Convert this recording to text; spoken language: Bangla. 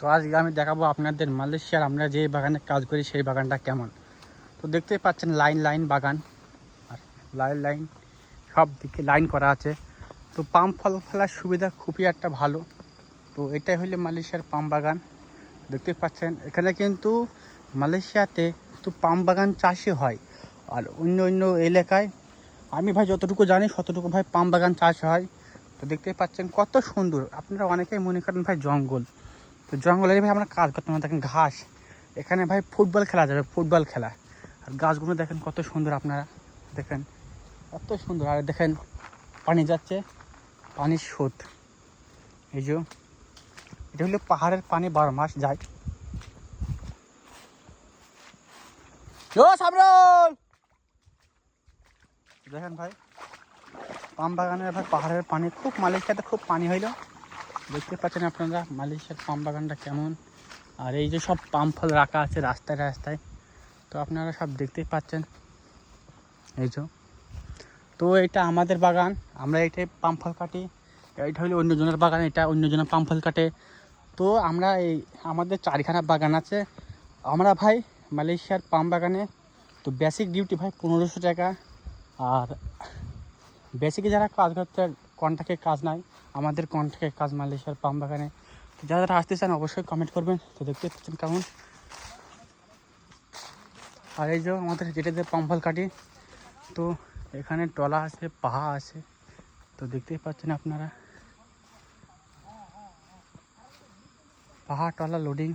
তো আজকে আমি দেখাবো আপনাদের মালয়েশিয়ার আমরা যে বাগানে কাজ করি সেই বাগানটা কেমন। তো দেখতেই পাচ্ছেন লাইন লাইন বাগান। আর লাইন লাইন সব দিকে লাইন করা আছে। তো পাম ফল ফেলার সুবিধা খুবই একটা ভালো। তো এটাই হলো মালয়েশিয়ার পাম বাগান। দেখতে পাচ্ছেন, এখানে কিন্তু মালয়েশিয়াতে তো পাম বাগান চাষই হয়। আর অন্য অন্য এলাকায়, আমি ভাই যতটুকু জানি ততটুকু ভাই পাম বাগান চাষ হয়। তো দেখতেই পাচ্ছেন কত সুন্দর। আপনারা অনেকেই মনে করেন ভাই জঙ্গল। তো জঙ্গলে ভাই আমরা কাজ করতে না, দেখেন ঘাস। এখানে ভাই ফুটবল খেলা যাবে, ফুটবল খেলা। আর গাছগুলো দেখেন কত সুন্দর আপনারা, দেখেন, কত সুন্দর। আর দেখেন, পানি যাচ্ছে পানির স্রোত। এই যে, এটা হলো পাহাড়ের পানি বারো মাস যায় দেখেন ভাই, পাম বাগানের ভাই পাহাড়ের পানি, খুব মালয়েশিয়াতে খুব পানি হইল। দেখতে পাচ্ছেন আপনারা মালয়েশিয়ার পাম বাগানটা কেমন? আর এই যে সব পাম ফল রাখা আছে রাস্তায় রাস্তায়। তো আপনারা সব দেখতেই পাচ্ছেন। এই যে। তো এটা আমাদের বাগান। আমরা এইটাই পাম ফল কাটি। এটা হলো অন্যজনের বাগান, এটা অন্যজনের পাম ফল কাটে। তো আমরা এই আমাদের চারিখানা বাগান আছে। আমরা ভাই মালয়েশিয়ার পাম বাগানে, তো বেসিক ডিউটি ভাই পনেরোশো টাকা। আর বেসিকে যারা কাজ করতে কন্ট্রাক্টের কাজ নাই, আমাদের কন্ট্রাক্টের কাজ মালয়েশিয়ার পাম বাগানে। যারা যারা আসতে চান অবশ্যই কমেন্ট করবেন, তো দেখতে পাচ্ছেন কেমন। আর এই যে আমাদের যেটাতে পাম ফল কাটি, তো এখানে টলা আছে, পাহা আছে, তো দেখতেই পাচ্ছেন আপনারা। পাহাড় টলা লোডিং